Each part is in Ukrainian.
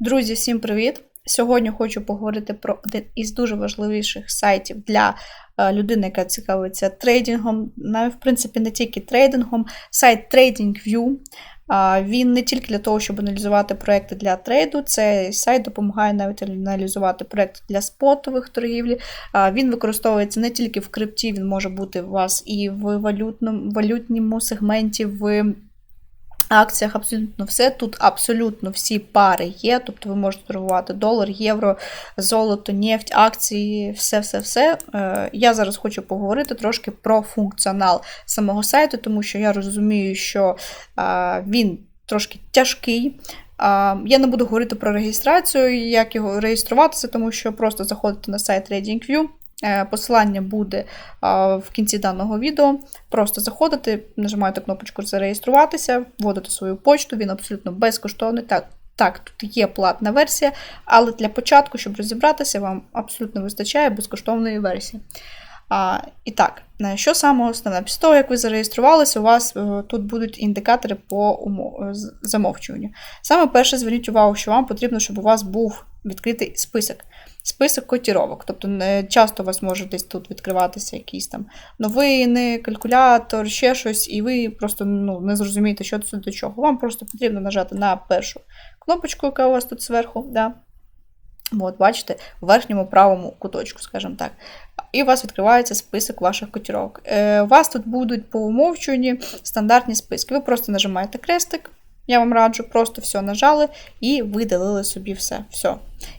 Друзі, всім привіт! Сьогодні хочу поговорити про один із дуже важливіших сайтів для е, людини, яка цікавиться трейдингом. Навіть, в принципі, не тільки трейдингом. Сайт TradingView. Він не тільки для того, щоб аналізувати проекти для трейду, цей сайт допомагає навіть аналізувати проекти для спотових торгівлі. Він використовується не тільки в крипті, він може бути у вас і в валютному, валютному сегменті. в акціях абсолютно все. Тут абсолютно всі пари є. Тобто ви можете торгувати долар, євро, золото, нефть, акції, все-все-все. Е, я зараз хочу поговорити трошки про функціонал самого сайту, тому що я розумію, що він трошки тяжкий. Я не буду говорити про реєстрацію, як його реєструватися, тому що просто заходите на сайт TradingView. Е, посилання буде в кінці даного відео. Просто заходите, нажимаєте кнопочку Зареєструватися, вводите свою почту, він абсолютно безкоштовний. Так, так, тут є платна версія, але для початку, щоб розібратися, вам абсолютно вистачає безкоштовної версії. А, І так, е, що саме основне? Після того, як ви зареєструвалися, у вас е, тут будуть індикатори по умов... замовчуванню. Саме перше, зверніть увагу, що вам потрібно, щоб у вас був відкритий список список котіровок. Тобто не часто у вас може десь тут відкриватися якісь там новини, калькулятор, ще щось, і ви просто ну, не зрозумієте, що це до чого. Вам просто потрібно нажати на першу кнопочку, яка у вас тут зверху. Да? От, бачите, в верхньому правому куточку, скажімо так. І у вас відкривається список ваших котіровок. Е, У вас тут будуть по умовчуванні стандартні списки. Ви просто нажимаєте крестик, я вам раджу, просто все нажали і видалили собі все. все.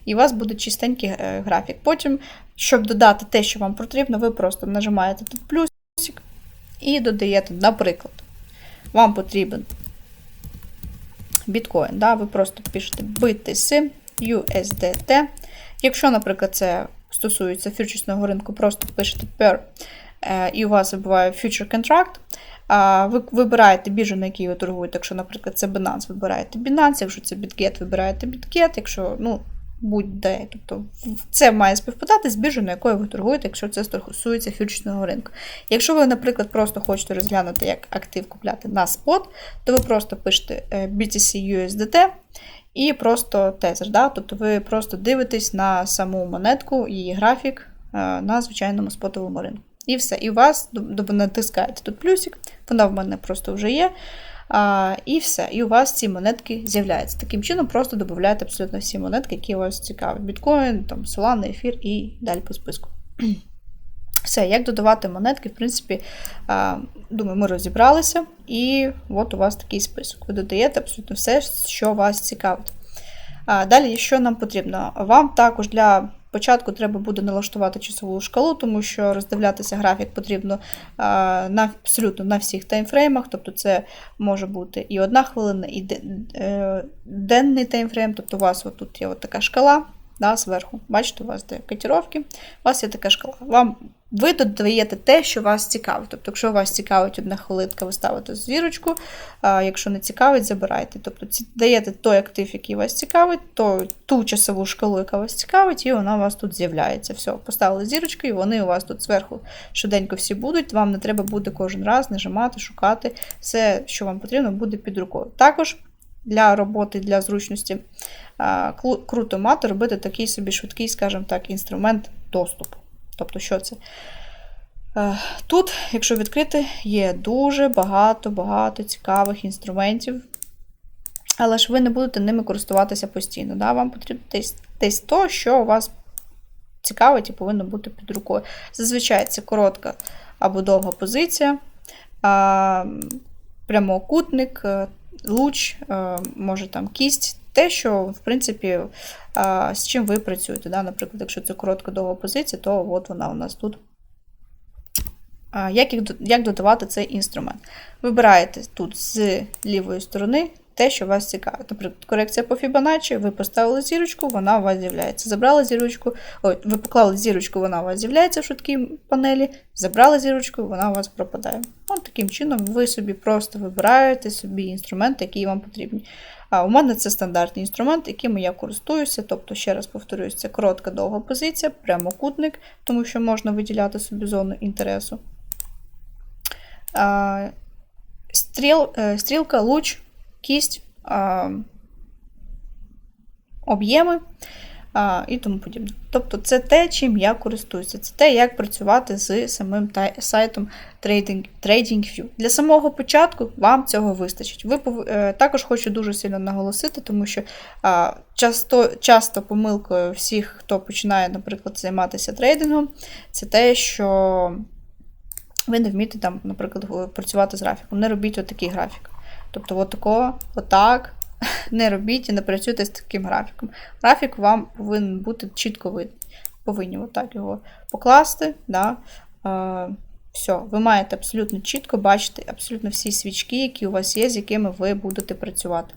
І у вас буде чистенький е, графік. Потім, щоб додати те, що вам потрібно, ви просто нажимаєте тут плюсик і додаєте, наприклад, вам потрібен біткоін. Да? Ви просто пишете BTC USDT. Якщо, наприклад, це стосується фьючерсного ринку, просто пишете per, е, і у вас вибуває future contract. Ви вибираєте біржу, на якій ви торгуєте. Якщо, наприклад, це Binance, вибираєте Binance, якщо це BitGet, вибираєте BitGet, якщо, ну, будь-де. Тобто це має співпадати з біржею, на якої ви торгуєте, якщо це стосується фьючерсного ринку. Якщо ви, наприклад, просто хочете розглянути, як актив купляти на спот, то ви просто пишете е, BTC USDT і просто тезер. Да? Тобто ви просто дивитесь на саму монетку, її графік е, на звичайному спотовому ринку. І все. І у вас натискаєте тут плюсик, вона в мене просто вже є. А, І все. І у вас ці монетки з'являються. Таким чином, просто додаєте абсолютно всі монетки, які вас цікавлять. Біткоін, там, Solana, ефір і далі по списку. Все, як додавати монетки, в принципі, думаю, ми розібралися. І от у вас такий список. Ви додаєте абсолютно все, що вас цікавить. Далі, що нам потрібно? Вам також для Спочатку треба буде налаштувати часову шкалу, тому що роздивлятися графік потрібно на абсолютно на всіх таймфреймах. Тобто це може бути і одна хвилина, і е, денний таймфрейм. Тобто у вас тут є от така шкала да, зверху. Бачите, у вас де котіровки, у вас є така шкала. Вам ви додаєте те, що вас цікавить. Тобто, якщо вас цікавить одна хвилинка, ви ставите зірочку, а якщо не цікавить, забирайте. Тобто даєте той актив, який вас цікавить, то, ту часову шкалу, яка вас цікавить, і вона у вас тут з'являється. Все, поставили зірочку, і вони у вас тут зверху швиденько всі будуть. Вам не треба буде кожен раз нажимати, шукати. Все, що вам потрібно, буде під рукою. Також для роботи, для зручності круто мати робити такий собі швидкий, скажімо так, інструмент доступу. Тобто, що це? Е, тут, якщо відкрити, є дуже багато-багато цікавих інструментів, але ж ви не будете ними користуватися постійно. Да? Вам потрібно десь, десь то, що у вас цікавить і повинно бути під рукою. Зазвичай це коротка або довга позиція, прямокутник, е, луч, е, може там кість. Те, що, в принципі, з чим ви працюєте. Да? Наприклад, якщо це коротка довга позиція, то от вона у нас тут. Як як додавати цей інструмент? Вибираєте тут з лівої сторони те, що вас цікавить. Наприклад, корекція по Fibonacci, ви поставили зірочку, вона у вас з'являється. Забрали зірочку, ой, ви поклали зірочку, вона у вас з'являється в швидкій панелі, забрали зірочку, вона у вас пропадає. От таким чином ви собі просто вибираєте собі інструменти, які вам потрібні. А у мене це стандартний інструмент, яким я користуюся. Тобто, ще раз повторюсь, це коротка довга позиція, прямокутник, тому що можна виділяти собі зону інтересу. Стріл, е, Стрілка, луч, кість. об'єми а, і тому подібне. Тобто, це те, чим я користуюся, це те, як працювати з самим сайтом Trading, TradingView. Для самого початку вам цього вистачить. Ви е, також хочу дуже сильно наголосити, тому що часто, часто помилкою всіх, хто починає, наприклад, займатися трейдингом, це те, що ви не вмієте там, наприклад, працювати з графіком. Не робіть отакий графік. Тобто, от такого, отак. Не робіть і не працюйте з таким графіком. Графік вам повинен бути чітко видно. Повинні отак його покласти. Да? Е, все, ви маєте абсолютно чітко бачити абсолютно всі свічки, які у вас є, з якими ви будете працювати.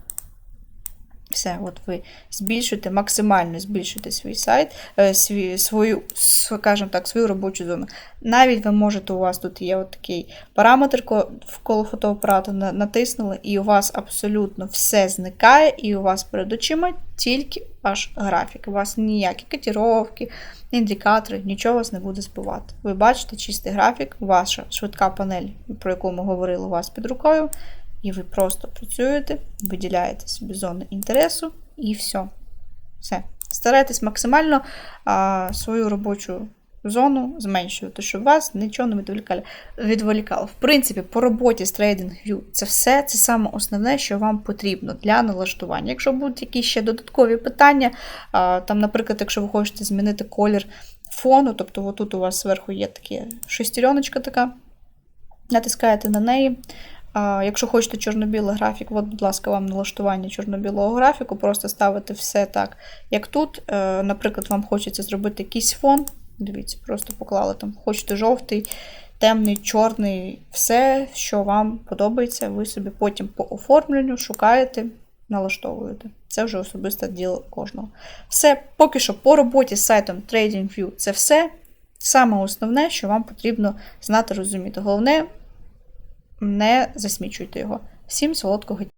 Все, от ви збільшуєте, максимально збільшуєте свій сайт, е, свій, свою, скажімо так, свою робочу зону. Навіть ви можете, у вас тут є от такий параметр ко- вколо фотоапарату, натиснули, і у вас абсолютно все зникає, і у вас перед очима тільки ваш графік. У вас ніякі котировки, індикатори, нічого вас не буде збивати. Ви бачите чистий графік, ваша швидка панель, про яку ми говорили у вас під рукою. І ви просто працюєте, виділяєте собі зони інтересу і все. Все. Старайтесь максимально а, свою робочу зону зменшувати, щоб вас нічого не відволікало. В принципі, по роботі з TradingView це все, це саме основне, що вам потрібно для налаштування. Якщо будуть якісь ще додаткові питання, а, там, наприклад, якщо ви хочете змінити колір фону, тобто отут у вас зверху є таке шестереночка така, натискаєте на неї. Якщо хочете чорно-білий графік, от, будь ласка, вам налаштування чорно-білого графіку, просто ставите все так, як тут. Е, Наприклад, вам хочеться зробити якийсь фон. Дивіться, просто поклали там, хочете жовтий, темний, чорний, все, що вам подобається, ви собі потім по оформленню шукаєте, налаштовуєте. Це вже особисте діло кожного. Все, поки що по роботі з сайтом TradingView це все. Саме основне, що вам потрібно знати, розуміти. Головне, не засмічуйте його. Всім солодкого дня!